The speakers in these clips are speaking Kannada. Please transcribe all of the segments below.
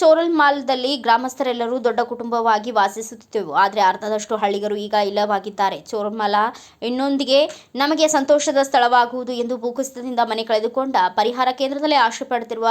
ಚೋರಲ್ ಮಾಲ್ದಲ್ಲಿ ಗ್ರಾಮಸ್ಥರೆಲ್ಲರೂ ದೊಡ್ಡ ಕುಟುಂಬವಾಗಿ ವಾಸಿಸುತ್ತಿದ್ದೆವು. ಆದರೆ ಅರ್ಧದಷ್ಟು ಹಳ್ಳಿಗರು ಈಗ ಇಲ್ಲವಾಗಿದ್ದಾರೆ. ಚೋರಲ್ಮಾಲ ಇನ್ನೊಂದಿಗೆ ನಮಗೆ ಸಂತೋಷದ ಸ್ಥಳವಾಗುವುದು ಎಂದು ಭೂಕುಸಿತದಿಂದ ಮನೆ ಕಳೆದುಕೊಂಡ ಪರಿಹಾರ ಕೇಂದ್ರದಲ್ಲಿ ಆಶ್ರಯ ಪಡೆದಿರುವ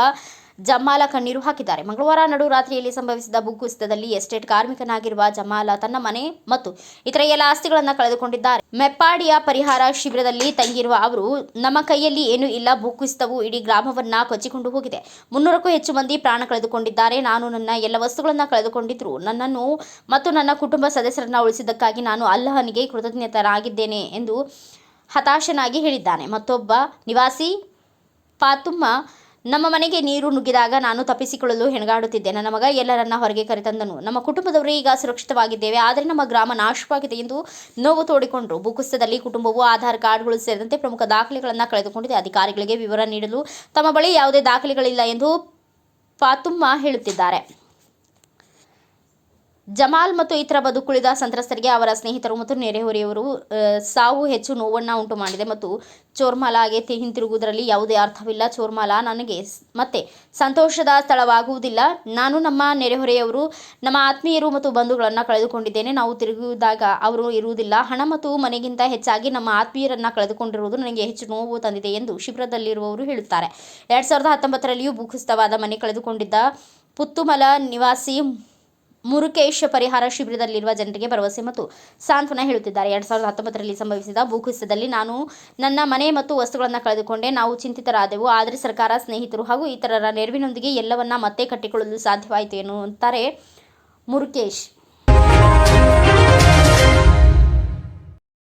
ಜಮಾಲ ಕಣ್ಣೀರು ಹಾಕಿದ್ದಾರೆ. ಮಂಗಳವಾರ ನಡು ರಾತ್ರಿಯಲ್ಲಿ ಸಂಭವಿಸಿದ ಭೂಕುಸಿತದಲ್ಲಿ ಎಸ್ಟೇಟ್ ಕಾರ್ಮಿಕನಾಗಿರುವ ಜಮಾಲ ತನ್ನ ಮನೆ ಮತ್ತು ಇತರ ಎಲ್ಲ ಆಸ್ತಿಗಳನ್ನು ಕಳೆದುಕೊಂಡಿದ್ದಾರೆ. ಮೆಪ್ಪಾಡಿಯ ಪರಿಹಾರ ಶಿಬಿರದಲ್ಲಿ ತಂಗಿರುವ ಅವರು, ನಮ್ಮ ಕೈಯಲ್ಲಿ ಏನೂ ಇಲ್ಲ, ಭೂಕುಸಿತವು ಇಡೀ ಗ್ರಾಮವನ್ನ ಕೊಚ್ಚಿಕೊಂಡು ಹೋಗಿದೆ. ಮುನ್ನೂರಕ್ಕೂ ಹೆಚ್ಚು ಮಂದಿ ಪ್ರಾಣ ಕಳೆದುಕೊಂಡಿದ್ದಾರೆ. ನಾನು ನನ್ನ ಎಲ್ಲ ವಸ್ತುಗಳನ್ನು ಕಳೆದುಕೊಂಡಿದ್ರು. ನನ್ನನ್ನು ಮತ್ತು ನನ್ನ ಕುಟುಂಬ ಸದಸ್ಯರನ್ನ ಉಳಿಸಿದ್ದಕ್ಕಾಗಿ ನಾನು ಅಲ್ಲಹನಿಗೆ ಕೃತಜ್ಞತನಾಗಿದ್ದೇನೆ ಎಂದು ಹತಾಶನಾಗಿ ಹೇಳಿದ್ದಾನೆ. ಮತ್ತೊಬ್ಬ ನಿವಾಸಿ ಪಾತುಮ್ಮ ನಮ್ಮ ಮನೆಗೆ ನೀರು ನುಗ್ಗಿದಾಗ ನಾನು ತಪ್ಪಿಸಿಕೊಳ್ಳಲು ಹೆಣಗಾಡುತ್ತಿದ್ದೆ. ನನ್ನ ಮಗ ಎಲ್ಲರನ್ನ ಹೊರಗೆ ಕರೆತಂದನು. ನಮ್ಮ ಕುಟುಂಬದವರು ಈಗ ಸುರಕ್ಷಿತವಾಗಿದ್ದೇವೆ. ಆದರೆ ನಮ್ಮ ಗ್ರಾಮ ನಾಶವಾಗಿದೆ ಎಂದು ನೋವು ತೋಡಿಕೊಂಡರು. ಭೂಕುಸಿತದಲ್ಲಿ ಕುಟುಂಬವು ಆಧಾರ್ ಕಾರ್ಡ್ಗಳು ಸೇರಿದಂತೆ ಪ್ರಮುಖ ದಾಖಲೆಗಳನ್ನು ಕಳೆದುಕೊಂಡಿದೆ. ಅಧಿಕಾರಿಗಳಿಗೆ ವಿವರ ನೀಡಲು ತಮ್ಮ ಬಳಿ ಯಾವುದೇ ದಾಖಲೆಗಳಿಲ್ಲ ಎಂದು ಫಾತುಮ್ಮ ಹೇಳುತ್ತಿದ್ದಾರೆ. ಜಮಾಲ್ ಮತ್ತು ಇತರ ಬದುಕುಳಿದ ಸಂತ್ರಸ್ತರಿಗೆ ಅವರ ಸ್ನೇಹಿತರು ಮತ್ತು ನೆರೆಹೊರೆಯವರು ಸಾವು ಹೆಚ್ಚು ನೋವನ್ನು ಉಂಟು ಮಾಡಿದೆ ಮತ್ತು ಚೋರ್ಮಲಾಗೆ ಹಿಂತಿರುಗುವುದರಲ್ಲಿ ಯಾವುದೇ ಅರ್ಥವಿಲ್ಲ. ಚೋರ್ಮಲಾ, ನನಗೆ ಮತ್ತೆ ಸಂತೋಷದ ಸ್ಥಳವಾಗುವುದಿಲ್ಲ. ನಾನು ನಮ್ಮ ನೆರೆಹೊರೆಯವರು, ನಮ್ಮ ಆತ್ಮೀಯರು ಮತ್ತು ಬಂಧುಗಳನ್ನು ಕಳೆದುಕೊಂಡಿದ್ದೇನೆ. ನಾವು ತಿರುಗಿದಾಗ ಅವರು ಇರುವುದಿಲ್ಲ. ಹಣ ಮತ್ತು ಮನೆಗಿಂತ ಹೆಚ್ಚಾಗಿ ನಮ್ಮ ಆತ್ಮೀಯರನ್ನು ಕಳೆದುಕೊಂಡಿರುವುದು ನನಗೆ ಹೆಚ್ಚು ನೋವು ತಂದಿದೆ ಎಂದು ಶಿಬಿರದಲ್ಲಿರುವವರು ಹೇಳುತ್ತಾರೆ. ಎರಡ್ ಸಾವಿರದ ಹತ್ತೊಂಬತ್ತರಲ್ಲಿಯೂ ಭೂಕುಸಿತವಾದ ಮನೆ ಕಳೆದುಕೊಂಡಿದ್ದ ಪುತ್ತುಮಲ ನಿವಾಸಿ ಮುರುಕೇಶ್ ಪರಿಹಾರ ಶಿಬಿರದಲ್ಲಿರುವ ಜನರಿಗೆ ಭರವಸೆ ಮತ್ತು ಸಾಂತ್ವನ ಹೇಳುತ್ತಿದ್ದಾರೆ. ಎರಡ್ ಸಾವಿರದ ಹತ್ತೊಂಬತ್ತರಲ್ಲಿ ಸಂಭವಿಸಿದ ಭೂಕುಸಿತದಲ್ಲಿ ನಾನು ನನ್ನ ಮನೆ ಮತ್ತು ವಸ್ತುಗಳನ್ನು ಕಳೆದುಕೊಂಡೆ. ನಾವು ಚಿಂತಿತರಾದೆವು. ಆದರೆ ಸರ್ಕಾರ, ಸ್ನೇಹಿತರು ಹಾಗೂ ಇತರರ ನೆರವಿನೊಂದಿಗೆ ಎಲ್ಲವನ್ನ ಮತ್ತೆ ಕಟ್ಟಿಕೊಳ್ಳಲು ಸಾಧ್ಯವಾಯಿತು ಎನ್ನುತ್ತಾರೆ ಮುರುಕೇಶ್.